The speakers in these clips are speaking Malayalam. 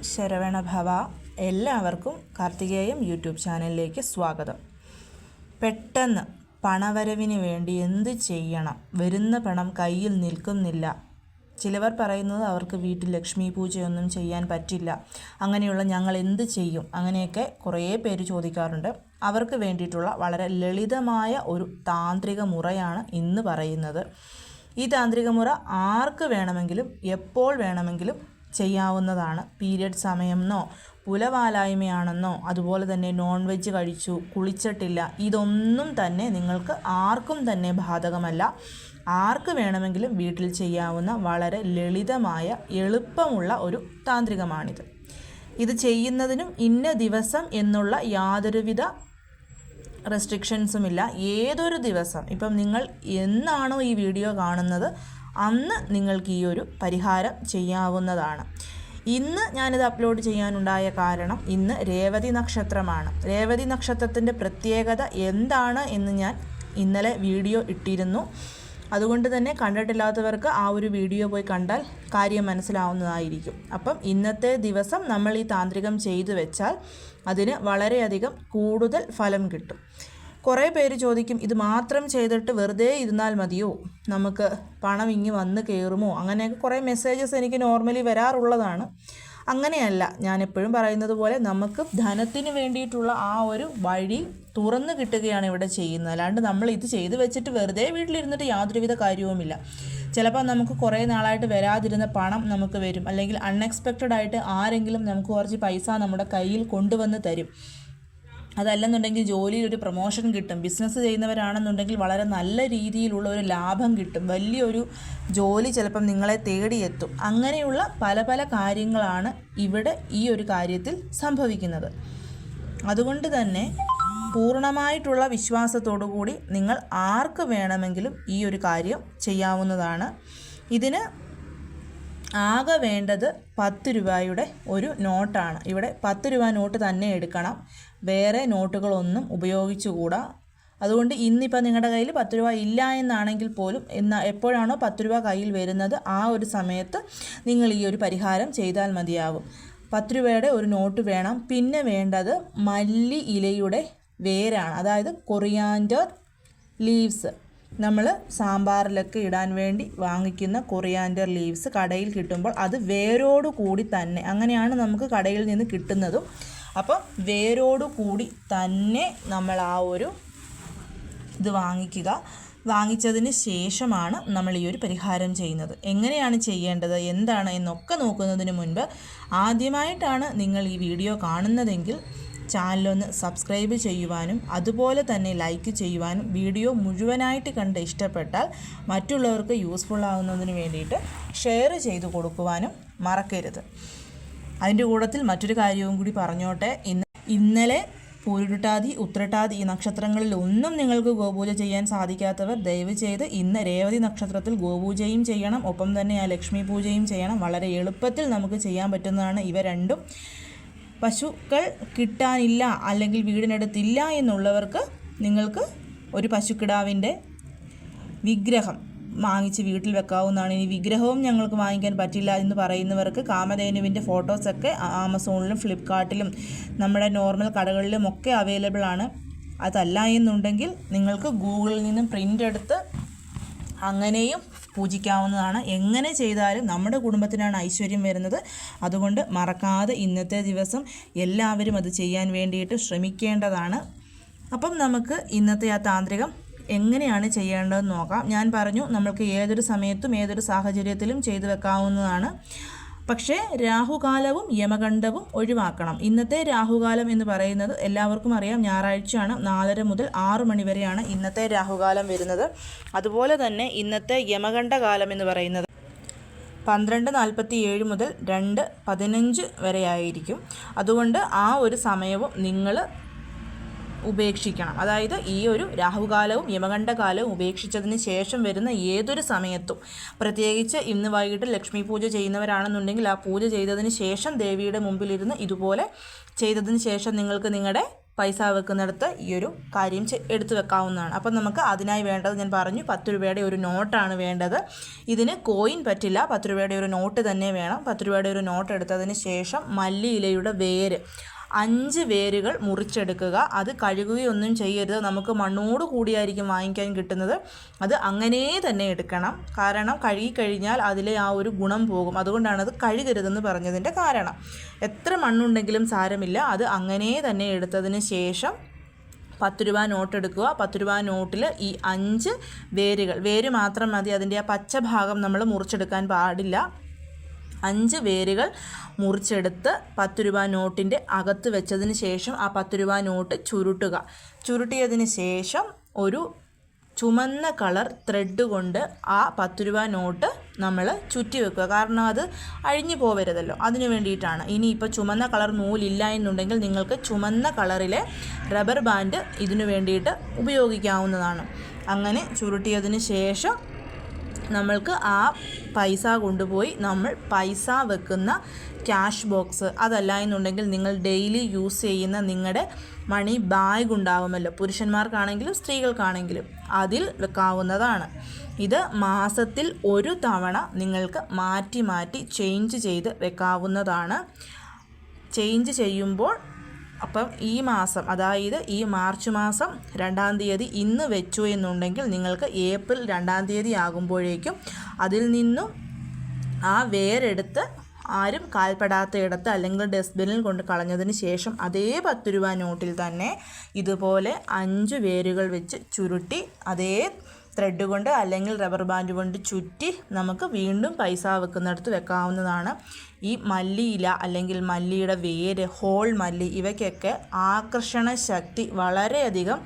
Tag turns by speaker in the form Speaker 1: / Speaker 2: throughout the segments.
Speaker 1: ശരവണ ഭവ എല്ലാവർക്കും കാർത്തികേയം യൂട്യൂബ് ചാനലിലേക്ക് സ്വാഗതം. പെട്ടെന്ന് പണവരവിന് വേണ്ടി എന്ത് ചെയ്യണം? വരുന്ന പണം കയ്യിൽ നിൽക്കുന്നില്ല. ചിലവർ പറയുന്നത് അവർക്ക് വീട്ടിൽ ലക്ഷ്മി പൂജയൊന്നും ചെയ്യാൻ പറ്റില്ല. അങ്ങനെയുള്ള ഞങ്ങൾ എന്ത് ചെയ്യും? അങ്ങനെയൊക്കെ കുറേ പേര് ചോദിക്കാറുണ്ട്. അവർക്ക് വേണ്ടിയിട്ടുള്ള വളരെ ലളിതമായ ഒരു താന്ത്രിക മുറയാണ് ഇന്ന് പറയുന്നത്. ഈ താന്ത്രിക മുറ ആർക്ക് വേണമെങ്കിലും എപ്പോൾ വേണമെങ്കിലും ചെയ്യാവുന്നതാണ്. പീരിയഡ് സമയമെന്നോ പുലവാലായ്മയാണെന്നോ അതുപോലെ തന്നെ നോൺ വെജ് കഴിച്ചു കുളിച്ചിട്ടില്ല ഇതൊന്നും തന്നെ നിങ്ങൾക്ക് ആർക്കും തന്നെ ബാധകമല്ല. ആർക്ക് വേണമെങ്കിലും വീട്ടിൽ ചെയ്യാവുന്ന വളരെ ലളിതമായ എളുപ്പമുള്ള ഒരു താന്ത്രികമാണിത്. ഇത് ചെയ്യുന്നതിനും ഇന്ന ദിവസം എന്നുള്ള യാതൊരുവിധ റെസ്ട്രിക്ഷൻസുമില്ല ഏതൊരു ദിവസം? ഇപ്പം നിങ്ങൾ എന്നാണോ ഈ വീഡിയോ കാണുന്നത്? അന്ന് നിങ്ങൾക്ക് ഈ ഒരു പരിഹാരം ചെയ്യാവുന്നതാണ്. ഇന്ന് ഞാനിത് അപ്ലോഡ് ചെയ്യാനുണ്ടായ കാരണം ഇന്ന് രേവതി നക്ഷത്രമാണ്. രേവതി നക്ഷത്രത്തിന്റെ പ്രത്യേകത എന്താണ് എന്ന് ഞാൻ ഇന്നലെ വീഡിയോ ഇട്ടിരുന്നു. അതുകൊണ്ട് തന്നെ കണ്ടിട്ടില്ലാത്തവർക്ക് ആ ഒരു വീഡിയോ പോയി കണ്ടാൽ കാര്യം മനസ്സിലാവുന്നതായിരിക്കും. അപ്പം ഇന്നത്തെ ദിവസം നമ്മൾ ഈ താന്ത്രികം ചെയ്തു വെച്ചാൽ അതിന് വളരെയധികം കൂടുതൽ ഫലം കിട്ടും. കുറേ പേര് ചോദിക്കും ഇത് മാത്രം ചെയ്തിട്ട് വെറുതെ ഇരുന്നാൽ മതിയോ? നമുക്ക് പണം ഇങ്ങി വന്ന് കയറുമോ അങ്ങനെയൊക്കെ കുറേ മെസ്സേജസ് എനിക്ക് നോർമലി വരാറുള്ളതാണ്. അങ്ങനെയല്ല ഞാൻ എപ്പോഴും പറയുന്നത് പോലെ നമുക്ക് ധനത്തിന് വേണ്ടിയിട്ടുള്ള ആ ഒരു വഴി തുറന്നു കിട്ടുകയാണ് ഇവിടെ ചെയ്യുന്നത്. അല്ലാണ്ട് നമ്മൾ ഇത് ചെയ്തു വെച്ചിട്ട് വെറുതെ വീട്ടിലിരുന്നിട്ട് യാതൊരുവിധ കാര്യവുമില്ല. ചിലപ്പോൾ നമുക്ക് കുറേ നാളായിട്ട് വരാതിരുന്ന പണം നമുക്ക് വരും. അല്ലെങ്കിൽ അൺഎക്സ്പെക്റ്റഡ് ആയിട്ട് ആരെങ്കിലും നമുക്ക് കുറച്ച് പൈസ നമ്മുടെ കയ്യിൽ കൊണ്ടുവന്ന് തരും. അതല്ലെന്നുണ്ടെങ്കിൽ ജോലിയിൽ ഒരു പ്രൊമോഷൻ കിട്ടും. ബിസിനസ് ചെയ്യുന്നവരാണെന്നുണ്ടെങ്കിൽ വളരെ നല്ല രീതിയിലുള്ള ഒരു ലാഭം കിട്ടും. വലിയൊരു ജോലി ചിലപ്പം നിങ്ങളെ തേടിയെത്തും. അങ്ങനെയുള്ള പല പല കാര്യങ്ങളാണ് ഇവിടെ ഈ ഒരു കാര്യത്തിൽ സംഭവിക്കുന്നത്. അതുകൊണ്ട് തന്നെ പൂർണമായിട്ടുള്ള വിശ്വാസത്തോടു കൂടി നിങ്ങൾ ആർക്ക് വേണമെങ്കിലും ഈ ഒരു കാര്യം ചെയ്യാവുന്നതാണ്. ഇതിന് ആകെ വേണ്ടത് പത്ത് രൂപയുടെ ഒരു നോട്ടാണ്. ഇവിടെ പത്ത് രൂപ നോട്ട് തന്നെ എടുക്കണം. വേറെ നോട്ടുകളൊന്നും ഉപയോഗിച്ചുകൂടാ അതുകൊണ്ട് ഇന്നിപ്പോൾ നിങ്ങളുടെ കയ്യിൽ പത്ത് രൂപ ഇല്ല എന്നാണെങ്കിൽ പോലും എന്ന എപ്പോഴാണോ പത്ത് രൂപ കയ്യിൽ വരുന്നത് ആ ഒരു സമയത്ത് നിങ്ങൾ ഈ ഒരു പരിഹാരം ചെയ്താൽ മതിയാവും. പത്ത് രൂപയുടെ ഒരു നോട്ട് വേണം. പിന്നെ വേണ്ടത് മല്ലി ഇലയുടെ വേരാണ്. അതായത് കൊറിയാൻഡർ ലീവ്സ്. നമ്മൾ സാമ്പാറിലൊക്കെ ഇടാൻ വേണ്ടി വാങ്ങിക്കുന്ന കൊറിയാൻഡർ ലീവ്സ് കടയിൽ കിട്ടുമ്പോൾ അത് വേരോട് കൂടി തന്നെ അങ്ങനെയാണ് നമുക്ക് കടയിൽ നിന്ന് കിട്ടുന്നതും. അപ്പോൾ വേരോട് കൂടി തന്നെ നമ്മൾ ആ ഒരു ഇത് വാങ്ങിക്കുക. വാങ്ങിച്ചതിന് ശേഷമാണ് നമ്മൾ ഈ ഒരു പരിഹാരം ചെയ്യുന്നത്. എങ്ങനെയാണ് ചെയ്യേണ്ടത് എന്താണ് എന്നൊക്കെ നോക്കുന്നതിന് മുൻപ് ആദ്യമായിട്ടാണ് നിങ്ങൾ ഈ വീഡിയോ കാണുന്നതെങ്കിൽ ചാനലൊന്ന് സബ്സ്ക്രൈബ് ചെയ്യുവാനും അതുപോലെ തന്നെ ലൈക്ക് ചെയ്യുവാനും വീഡിയോ മുഴുവനായിട്ട് കണ്ട് ഇഷ്ടപ്പെട്ടാൽ മറ്റുള്ളവർക്ക് യൂസ്ഫുൾ ആകുന്നതിന് വേണ്ടിയിട്ട് ഷെയർ ചെയ്ത് കൊടുക്കുവാനും മറക്കരുത്. അതിന്റെ കൂട്ടത്തിൽ മറ്റൊരു കാര്യവും കൂടി പറഞ്ഞോട്ടെ. ഇന്ന് ഇന്നലെ പൂരുട്ടാതി ഉത്രട്ടാതി ഈ നക്ഷത്രങ്ങളിൽ ഒന്നും നിങ്ങൾക്ക് ഗോപൂജ ചെയ്യാൻ സാധിക്കാത്തവർ ദയവ് ചെയ്ത് ഇന്ന് രേവതി നക്ഷത്രത്തിൽ ഗോപൂജയും ചെയ്യണം. ഒപ്പം തന്നെ ആ ലക്ഷ്മി പൂജയും ചെയ്യണം. വളരെ എളുപ്പത്തിൽ നമുക്ക് ചെയ്യാൻ പറ്റുന്നതാണ് ഇവ രണ്ടും. പശുക്കൾ കിട്ടാനില്ല അല്ലെങ്കിൽ വീടിനടുത്തില്ല എന്നുള്ളവർക്ക് നിങ്ങൾക്ക് ഒരു പശുക്കിടാവിന്റെ വിഗ്രഹം വാങ്ങിച്ച് വീട്ടിൽ വെക്കാവുന്നതാണ്. ഇനി വിഗ്രഹവും ഞങ്ങൾക്ക് വാങ്ങിക്കാൻ പറ്റില്ല എന്ന് പറയുന്നവർക്ക് കാമധേനുവിന്റെ ഫോട്ടോസൊക്കെ ആമസോണിലും ഫ്ലിപ്കാർട്ടിലും നമ്മുടെ നോർമൽ കടകളിലും ഒക്കെ അവൈലബിൾ ആണ്. അതല്ല എന്നുണ്ടെങ്കിൽ നിങ്ങൾക്ക് ഗൂഗിളിൽ നിന്നും പ്രിന്റ് എടുത്ത് അങ്ങനെയും പൂജിക്കാവുന്നതാണ്. എങ്ങനെ ചെയ്താലും നമ്മുടെ കുടുംബത്തിനാണ് ഐശ്വര്യം വരുന്നത്. അതുകൊണ്ട് മറക്കാതെ ഇന്നത്തെ ദിവസം എല്ലാവരും അത് ചെയ്യാൻ വേണ്ടിയിട്ട് ശ്രമിക്കേണ്ടതാണ്. അപ്പം നമുക്ക് ഇന്നത്തെ ആ താന്ത്രികം എങ്ങനെയാണ് ചെയ്യേണ്ടതെന്ന് നോക്കാം. ഞാൻ പറഞ്ഞു നമ്മൾക്ക് ഏതൊരു സമയത്തും ഏതൊരു സാഹചര്യത്തിലും ചെയ്തു വെക്കാവുന്നതാണ്. പക്ഷേ രാഹുകാലവും യമകണ്ഠവും ഒഴിവാക്കണം. ഇന്നത്തെ രാഹുകാലം എന്ന് പറയുന്നത് എല്ലാവർക്കും അറിയാം. ഞായറാഴ്ചയാണ്. നാലര മുതൽ ആറു മണി വരെയാണ് ഇന്നത്തെ രാഹുകാലം വരുന്നത്. അതുപോലെ തന്നെ ഇന്നത്തെ യമകണ്ഠകാലം എന്ന് പറയുന്നത് പന്ത്രണ്ട് നാൽപ്പത്തി ഏഴ് മുതൽ രണ്ട് പതിനഞ്ച് വരെയായിരിക്കും. അതുകൊണ്ട് ആ ഒരു സമയവും നിങ്ങൾ ഉപേക്ഷിക്കണം. അതായത് ഈ ഒരു രാഹുകാലവും യമകണ്ഠകാലവും ഉപേക്ഷിച്ചതിന് ശേഷം വരുന്ന ഏതൊരു സമയത്തും പ്രത്യേകിച്ച് ഇന്ന് വൈകിട്ട് ലക്ഷ്മി പൂജ ചെയ്യുന്നവരാണെന്നുണ്ടെങ്കിൽ ആ പൂജ ചെയ്തതിന് ശേഷം ദേവിയുടെ മുമ്പിലിരുന്ന് ഇതുപോലെ ചെയ്തതിന് ശേഷം നിങ്ങൾക്ക് നിങ്ങളുടെ പൈസ വെക്കുന്നിടത്ത് ഈ ഒരു കാര്യം എടുത്തു വെക്കാവുന്നതാണ്. അപ്പം നമുക്ക് അതിനായി വേണ്ടത് ഞാൻ പറഞ്ഞു പത്ത് രൂപയുടെ ഒരു നോട്ടാണ് വേണ്ടത്. ഇതിന് കോയിൻ പറ്റില്ല. പത്ത് രൂപയുടെ ഒരു നോട്ട് തന്നെ വേണം. പത്ത് രൂപയുടെ ഒരു നോട്ട് എടുത്തതിന് ശേഷം മല്ലിയിലയുടെ വേര്. അഞ്ച് വേരുകൾ മുറിച്ചെടുക്കുക. അത് കഴുകുകയൊന്നും ചെയ്യരുത്. നമുക്ക് മണ്ണോട് കൂടിയായിരിക്കും വാങ്ങിക്കാൻ കിട്ടുന്നത്. അത് അങ്ങനെ തന്നെ എടുക്കണം. കാരണം കഴുകിക്കഴിഞ്ഞാൽ അതിലെ ആ ഒരു ഗുണം പോകും. അതുകൊണ്ടാണ് അത് കഴുകരുതെന്ന് പറഞ്ഞതിന്റെ കാരണം. എത്ര മണ്ണുണ്ടെങ്കിലും സാരമില്ല. അത് അങ്ങനെ തന്നെ എടുത്തതിന് ശേഷം പത്ത് രൂപ നോട്ട് എടുക്കുക പത്ത് രൂപ നോട്ടിൽ ഈ അഞ്ച് വേരുകൾ. വേര് മാത്രം മതി. അതിന്റെ ആ പച്ച ഭാഗം നമ്മൾ മുറിച്ചെടുക്കാൻ പാടില്ല. അഞ്ച് വേരുകൾ മുറിച്ചെടുത്ത് പത്ത് രൂപ നോട്ടിന്റെ അകത്ത് വെച്ചതിന് ശേഷം ആ പത്ത് രൂപ നോട്ട് ചുരുട്ടുക. ചുരുട്ടിയതിന് ശേഷം ഒരു ചുമന്ന കളർ ത്രെഡ് കൊണ്ട് ആ പത്ത് രൂപ നോട്ട് നമ്മൾ ചുറ്റി വെക്കുക. കാരണം അത് അഴിഞ്ഞു പോവരുതല്ലോ. അതിന് വേണ്ടിയിട്ടാണ്. ഇനി ഇപ്പോൾ ചുമന്ന കളർ നൂലില്ല എന്നുണ്ടെങ്കിൽ നിങ്ങൾക്ക് ചുമന്ന കളറിലെ റബ്ബർ ബാൻഡ് ഇതിനു വേണ്ടിയിട്ട് ഉപയോഗിക്കാവുന്നതാണ്. അങ്ങനെ ചുരുട്ടിയതിന് ശേഷം നമ്മൾക്ക് ആ പൈസ കൊണ്ടുപോയി നമ്മൾ പൈസ വെക്കുന്ന ക്യാഷ് ബോക്സ് അതല്ല എന്നുണ്ടെങ്കിൽ നിങ്ങൾ ഡെയിലി യൂസ് ചെയ്യുന്ന നിങ്ങളുടെ മണി ബാഗ് ഉണ്ടാവുമല്ലോ. പുരുഷന്മാർക്കാണെങ്കിലും സ്ത്രീകൾക്കാണെങ്കിലും അതിൽ വെക്കാവുന്നതാണ്. ഇത് മാസത്തിൽ ഒരു തവണ നിങ്ങൾക്ക് മാറ്റി മാറ്റി ചേഞ്ച് ചെയ്ത് വെക്കാവുന്നതാണ്. ചേഞ്ച് ചെയ്യുമ്പോൾ അപ്പം ഈ മാസം അതായത് ഈ മാർച്ച് മാസം രണ്ടാം തീയതി ഇന്ന് വെച്ചു എന്നുണ്ടെങ്കിൽ നിങ്ങൾക്ക് ഏപ്രിൽ രണ്ടാം തീയതി ആകുമ്പോഴേക്കും അതിൽ നിന്നും ആ വേരെടുത്ത് ആരും കാൽപ്പെടാത്ത ഇടത്ത് അല്ലെങ്കിൽ ഡസ്റ്റ്ബിനിൽ കൊണ്ട് കളഞ്ഞതിന് ശേഷം അതേ പത്ത് രൂപ നോട്ടിൽ തന്നെ ഇതുപോലെ അഞ്ച് വേരുകൾ വെച്ച് ചുരുട്ടി അതേ ത്രെഡ് കൊണ്ട് അല്ലെങ്കിൽ റബ്ബർ ബാൻഡ് കൊണ്ട് ചുറ്റി നമുക്ക് വീണ്ടും പൈസ വെക്കുന്നിടത്ത് വെക്കാവുന്നതാണ്. ഈ മല്ലിയില അല്ലെങ്കിൽ മല്ലിയുടെ വേര് ഹോൾ മല്ലി ഇവയ്ക്കൊക്കെ ആകർഷണ ശക്തി വളരെയധികം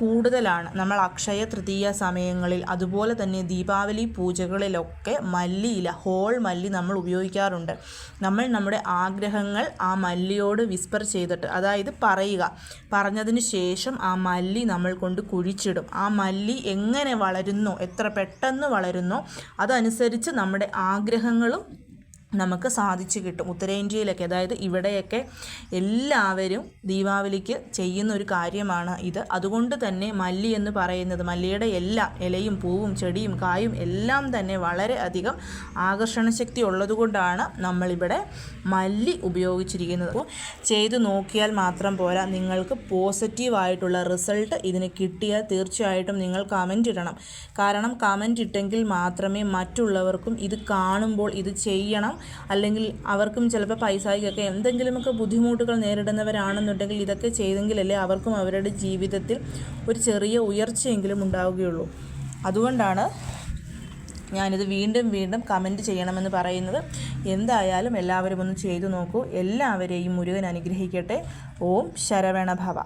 Speaker 1: കൂടുതലാണ്. നമ്മൾ അക്ഷയ തൃതീയ സമയങ്ങളിൽ അതുപോലെ തന്നെ ദീപാവലി പൂജകളിലൊക്കെ മല്ലിയില ഹോൾ മല്ലി നമ്മൾ ഉപയോഗിക്കാറുണ്ട്. നമ്മൾ നമ്മുടെ ആഗ്രഹങ്ങൾ ആ മല്ലിയോട് വിസ്പർ ചെയ്തിട്ട് അതായത് പറയുക പറഞ്ഞതിന് ശേഷം ആ മല്ലി നമ്മൾ കൊണ്ട് കുഴിച്ചിടും. ആ മല്ലി എങ്ങനെ വളരുന്നോ എത്ര പെട്ടെന്ന് വളരുന്നോ അതനുസരിച്ച് നമ്മുടെ ആഗ്രഹങ്ങളും നമുക്ക് സാധിച്ചു കിട്ടും. ഉത്തരേന്ത്യയിലൊക്കെ അതായത് ഇവിടെയൊക്കെ എല്ലാവരും ദീപാവലിക്ക് ചെയ്യുന്ന ഒരു കാര്യമാണ് ഇത്. അതുകൊണ്ട് തന്നെ മല്ലി എന്ന് പറയുന്നത് മല്ലിയുടെ എല്ലാം ഇലയും പൂവും ചെടിയും കായും എല്ലാം തന്നെ വളരെ അധികം ആകർഷണ ശക്തി ഉള്ളതുകൊണ്ടാണ് നമ്മളിവിടെ മല്ലി ഉപയോഗിച്ചിരിക്കുന്നത്. അപ്പോൾ ചെയ്തു നോക്കിയാൽ മാത്രം പോരാ നിങ്ങൾക്ക് പോസിറ്റീവായിട്ടുള്ള റിസൾട്ട് ഇതിന് കിട്ടിയാൽ തീർച്ചയായിട്ടും നിങ്ങൾ കമന്റ് ഇടണം. കാരണം കമന്റ് ഇട്ടെങ്കിൽ മാത്രമേ മറ്റുള്ളവർക്കും ഇത് കാണുമ്പോൾ ഇത് ചെയ്യണം. അല്ലെങ്കിൽ അവർക്കും ചിലപ്പോൾ പൈസയ്ക്കൊക്കെ എന്തെങ്കിലുമൊക്കെ ബുദ്ധിമുട്ടുകൾ നേരിടുന്നവരാണെന്നുണ്ടെങ്കിൽ ഇതൊക്കെ ചെയ്തെങ്കിലല്ലേ അവർക്കും അവരുടെ ജീവിതത്തിൽ ഒരു ചെറിയ ഉയർച്ചയെങ്കിലും ഉണ്ടാവുകയുള്ളൂ. അതുകൊണ്ടാണ് ഞാനിത് വീണ്ടും വീണ്ടും കമന്റ് ചെയ്യണമെന്ന് പറയുന്നത്. എന്തായാലും എല്ലാവരും ഒന്ന് ചെയ്തു നോക്കൂ. എല്ലാവരെയും മുരുകൻ അനുഗ്രഹിക്കട്ടെ. ഓം ശരവണ ഭവ